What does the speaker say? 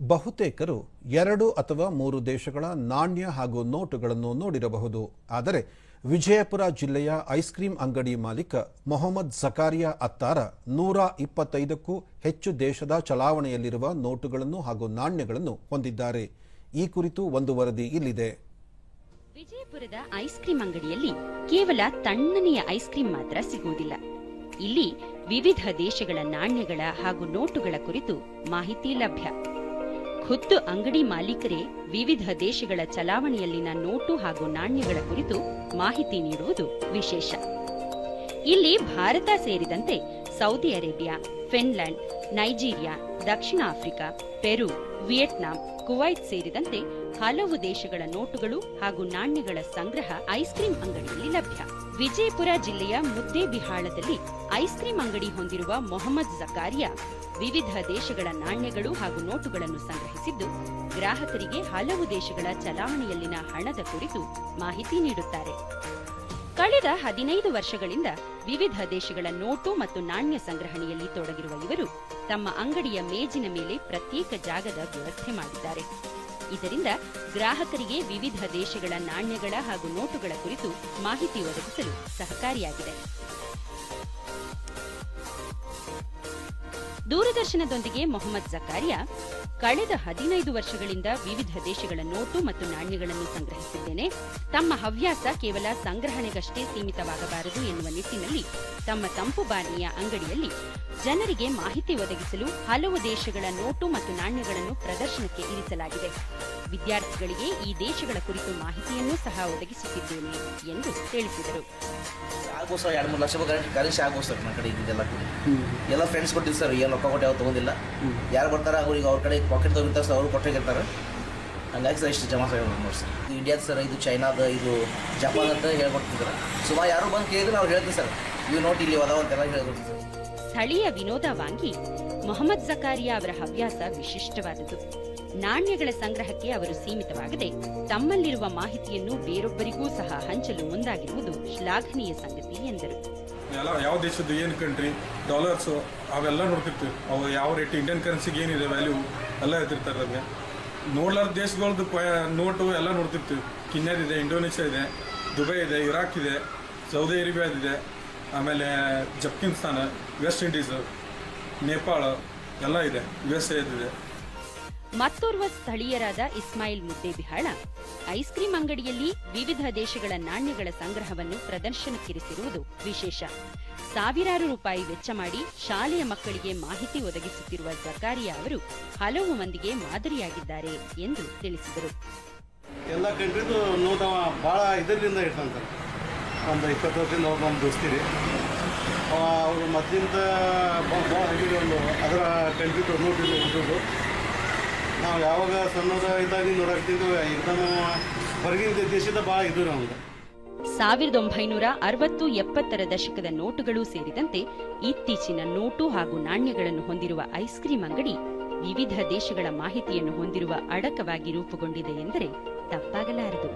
ಬಹುತೇಕರು ಎರಡು ಅಥವಾ ಮೂರು ದೇಶಗಳ ನಾಣ್ಯ ಹಾಗೂ ನೋಟುಗಳನ್ನು ನೋಡಿರಬಹುದು. ಆದರೆ ವಿಜಯಪುರ ಜಿಲ್ಲೆಯ ಐಸ್ ಕ್ರೀಂ ಅಂಗಡಿ ಮಾಲೀಕ ಮೊಹಮ್ಮದ್ ಜಕಾರಿಯಾ ಅತ್ತಾರ ನೂರ ಇಪ್ಪತ್ತೈದಕ್ಕೂ ಹೆಚ್ಚು ದೇಶದ ಚಲಾವಣೆಯಲ್ಲಿರುವ ನೋಟುಗಳನ್ನು ಹಾಗೂ ನಾಣ್ಯಗಳನ್ನು ಹೊಂದಿದ್ದಾರೆ. ಈ ಕುರಿತು ಒಂದು ವರದಿ ಇಲ್ಲಿದೆ. ವಿಜಯಪುರದ ಐಸ್ ಕ್ರೀಂ ಅಂಗಡಿಯಲ್ಲಿ ಕೇವಲ ತಣ್ಣನೆಯ ಐಸ್ ಕ್ರೀಂ ಮಾತ್ರ ಸಿಗುವುದಿಲ್ಲ. ಇಲ್ಲಿ ವಿವಿಧ ದೇಶಗಳ ನಾಣ್ಯಗಳ ಹಾಗೂ ನೋಟುಗಳ ಕುರಿತು ಮಾಹಿತಿ ಲಭ್ಯ. ಖುದ್ದು ಅಂಗಡಿ ಮಾಲೀಕರೇ, ವಿವಿಧ ದೇಶಗಳ ಚಲಾವಣೆಯಲ್ಲಿನ ನೋಟು ಹಾಗೂ ನಾಣ್ಯಗಳ ಕುರಿತು ಮಾಹಿತಿ ನೀಡುವುದು ವಿಶೇಷ. ಇಲ್ಲಿ ಭಾರತ ಸೇರಿದಂತೆ ಸೌದಿ ಅರೇಬಿಯಾ, ಫಿನ್ಲೆಂಡ್, ನೈಜೀರಿಯಾ, ದಕ್ಷಿಣ ಆಫ್ರಿಕಾ, ಪೆರು, ವಿಯೆಟ್ನಾಂ, ಕುವೈತ್ ಸೇರಿದಂತೆ ಹಲವು ದೇಶಗಳ ನೋಟುಗಳು ಹಾಗೂ ನಾಣ್ಯಗಳ ಸಂಗ್ರಹ ಐಸ್ ಕ್ರೀಂ ಅಂಗಡಿಯಲ್ಲಿ ಲಭ್ಯ. ವಿಜಯಪುರ ಜಿಲ್ಲೆಯ ಮುದ್ದೇಬಿಹಾಳದಲ್ಲಿ ಐಸ್ ಕ್ರೀಂ ಅಂಗಡಿ ಹೊಂದಿರುವ ಮೊಹಮ್ಮದ್ ಜಕಾರಿಯಾ ವಿವಿಧ ದೇಶಗಳ ನಾಣ್ಯಗಳು ಹಾಗೂ ನೋಟುಗಳನ್ನು ಸಂಗ್ರಹಿಸಿದ್ದು, ಗ್ರಾಹಕರಿಗೆ ಹಲವು ದೇಶಗಳ ಚಲಾವಣೆಯಲ್ಲಿನ ಹಣದ ಕುರಿತು ಮಾಹಿತಿ ನೀಡುತ್ತಾರೆ. ಕಳೆದ ಹದಿನೈದು ವರ್ಷಗಳಿಂದ ವಿವಿಧ ದೇಶಗಳ ನೋಟು ಮತ್ತು ನಾಣ್ಯ ಸಂಗ್ರಹಣೆಯಲ್ಲಿ ತೊಡಗಿರುವ ಇವರು ತಮ್ಮ ಅಂಗಡಿಯ ಮೇಜಿನ ಮೇಲೆ ಪ್ರತ್ಯೇಕ ಜಾಗದ ವ್ಯವಸ್ಥೆ ಮಾಡಿದ್ದಾರೆ. ಇದರಿಂದ ಗ್ರಾಹಕರಿಗೆ ವಿವಿಧ ದೇಶಗಳ ನಾಣ್ಯಗಳ ಹಾಗೂ ನೋಟುಗಳ ಕುರಿತು ಮಾಹಿತಿ ಒದಗಿಸಲು ಸಹಕಾರಿಯಾಗಿದೆ. ದೂರದರ್ಶನದೊಂದಿಗೆ ಮೊಹಮ್ಮದ್ ಜಕಾರಿಯಾ ಕಳೆದ ಹದಿನೈದು ವರ್ಷಗಳಿಂದ ವಿವಿಧ ದೇಶಗಳ ನೋಟು ಮತ್ತು ನಾಣ್ಯಗಳನ್ನು ಸಂಗ್ರಹಿಸಿದ್ದೇನೆ. ತಮ್ಮ ಹವ್ಯಾಸ ಕೇವಲ ಸಂಗ್ರಹಣೆಗಷ್ಟೇ ಸೀಮಿತವಾಗಬಾರದು ಎನ್ನುವ ನಿಟ್ಟಿನಲ್ಲಿ ತಮ್ಮ ತಂಪು ಬಾನಿಯ ಅಂಗಡಿಯಲ್ಲಿ ಜನರಿಗೆ ಮಾಹಿತಿ ಒದಗಿಸಲು ಹಲವು ದೇಶಗಳ ನೋಟು ಮತ್ತು ನಾಣ್ಯಗಳನ್ನು ಪ್ರದರ್ಶನಕ್ಕೆ ಇರಿಸಲಾಗಿದೆ. ವಿದ್ಯಾರ್ಥಿಗಳಿಗೆ ಈ ದೇಶಗಳ ಕುರಿತು ಮಾಹಿತಿಯನ್ನು ಸಹ ಒದಗಿಸುತ್ತಿದ್ದೇನೆ ಎಂದು ತಿಳಿಸಿದರು. ಸರ್ ಎರಡು ಮೂರು ಲಕ್ಷ ರೂಪಾಯಿ ಕರೆನ್ಸಿ ಸರ್ ನನ್ನ ಕಡೆ ಇದೆಲ್ಲ ಕೂಡಿ. ಎಲ್ಲ ಫ್ರೆಂಡ್ಸ್ ಕೊಟ್ಟಿದ್ದು ಸರ್ ಏನು ರೊಕ್ಕ ಕೊಟ್ಟು ಯಾವ ತೊಗೊಂಡಿಲ್ಲ. ಯಾರು ಬರ್ತಾರೆ ಅವ್ರಿಗೆ ಅವ್ರ ಕಡೆ ಪಾಕೆಟ್ ತೊಗೊಂಡಿರ್ತಾರೆ ಸರ್ ಅವರು ಕೊಟ್ಟಿರ್ತಾರೆ ಹಂಗಾಗಿ ಸರ್ ಇಷ್ಟು ಜಮಾ ಸರ್ ನೋಡಿ ಸರ್. ಇದು ಇಂಡಿಯಾದ ಸರ್ ಇದು ಚೈನಾದ ಇದು ಜಪಾನ್ ಅಂತ ಹೇಳ್ಕೊಡ್ತಿದ್ದಾರೆ ಸುಮಾರು ಯಾರು ಬಂದು ಕೇಳಿದ್ರೆ ನಾವು ಹೇಳ್ತೀವಿ ಸರ್. ಇವು ನೋಟ್ ಇಲ್ಲಿ ಅದಾವ ಅಂತೆಲ್ಲ ಹೇಳ್ಕೊಡ್ತೀವಿ ಸರ್. ಸ್ಥಳೀಯ ವಿನೋದವಾಗಿ ಮೊಹಮ್ಮದ್ ಜಕಾರಿಯಾ ಅವರ ಹವ್ಯಾಸ ವಿಶಿಷ್ಟವಾದುದು ನಾಣ್ಯಗಳ ಸಂಗ್ರಹಕ್ಕೆ ಅವರು ಸೀಮಿತವಾಗದೆ ತಮ್ಮಲ್ಲಿರುವ ಮಾಹಿತಿಯನ್ನು ಬೇರೊಬ್ಬರಿಗೂ ಸಹ ಹಂಚಲು ಮುಂದಾಗಿರುವುದು ಶ್ಲಾಘನೀಯ ಸಂಗತಿ ಎಂದರು. ಎಲ್ಲ, ಯಾವ ದೇಶದ್ದು ಏನು ಕಂಟ್ರಿ ಡಾಲರ್ಸು ಅವೆಲ್ಲ ನೋಡ್ತಿರ್ತೀವಿ. ಅವು ಯಾವ ರೇಟ್ ಇಂಡಿಯನ್ ಕರೆನ್ಸಿಗೆ ಏನಿದೆ ವ್ಯಾಲ್ಯೂ ಎಲ್ಲ ಹೇಳ್ತಿರ್ತಾರೆ ಅದಕ್ಕೆ ನೋಡ್ಲಾರ್ದ ದೇಶಗಳದ್ದು ನೋಟು ಎಲ್ಲ ನೋಡ್ತಿರ್ತೀವಿ. ಕಿನ್ನರ್ ಇದೆ ಇಂಡೋನೇಷ್ಯಾ ಇದೆ ದುಬೈ ಇದೆ ಇರಾಕ್ ಇದೆ ಸೌದಿ ಅರೇಬಿಯಾದಿದೆ ಆಮೇಲೆ ಜಪ್ಕಿನ್ಸ್ತಾನ ವೆಸ್ಟ್ ಇಂಡೀಸ್ ನೇಪಾಳ ಎಲ್ಲ ಇದೆ ಯು ಎಸ್ ಎದಿದೆ ಮತ್ತೋರ್ವ ಸ್ಥಳೀಯರಾದ ಇಸ್ಮಾಯಿಲ್ ಮುದ್ದೇಬಿಹಾಳ ಐಸ್ ಕ್ರೀಂ ಅಂಗಡಿಯಲ್ಲಿ ವಿವಿಧ ದೇಶಗಳ ನಾಣ್ಯಗಳ ಸಂಗ್ರಹವನ್ನು ಪ್ರದರ್ಶನಕ್ಕಿರಿಸಿರುವುದು ವಿಶೇಷ. ಸಾವಿರಾರು ರೂಪಾಯಿ ವೆಚ್ಚ ಮಾಡಿ ಶಾಲೆಯ ಮಕ್ಕಳಿಗೆ ಮಾಹಿತಿ ಒದಗಿಸುತ್ತಿರುವ ಜಕಾರಿಯಾ ಅವರು ಹಲವು ಮಂದಿಗೆ ಮಾದರಿಯಾಗಿದ್ದಾರೆ ಎಂದು ತಿಳಿಸಿದರು. ಎಲ್ಲ ಕಂಟ್ರಿದು ಭಾಳ ಇದರಿಂದ ಇಟ್ಕೊಂತಾರೆ ಒಂದು ಇಪ್ಪತ್ತು ವರ್ಷದಿಂದ ಅವ್ರು ನಮ್ಮ ದೋಸ್ತಿರಿ ಅವರು ಮೊದಲಿಂದ ಭಾಳ ಹಂಗಿದ್ರು ಒಂದು ಅದರ ಕಂಪ್ಯೂಟರ್ ನೋಟಿದ್ರು ಹುಡುಗರು ನಾವು ಯಾವಾಗ ಸಣ್ಣದ ಇದ್ದಾಗ ನೋಡಾಕ್ತಿದ್ವಿ ಇದನ್ನ ಹೊರಗಿನ ದೇಶದ ಭಾಳ ಇದ್ರು ನಮ್ಗೆ ಸಾವಿರದ ಒಂಬೈನೂರ ಅರವತ್ತು ಎಪ್ಪತ್ತರ ದಶಕದ ನೋಟುಗಳು ಸೇರಿದಂತೆ ಇತ್ತೀಚಿನ ನೋಟು ಹಾಗೂ ನಾಣ್ಯಗಳನ್ನು ಹೊಂದಿರುವ ಐಸ್ ಕ್ರೀಮ್ ಅಂಗಡಿ ವಿವಿಧ ದೇಶಗಳ ಮಾಹಿತಿಯನ್ನು ಹೊಂದಿರುವ ಅಡಕವಾಗಿ ರೂಪುಗೊಂಡಿದೆ ಎಂದರೆ ತಪ್ಪಾಗಲಾರದು.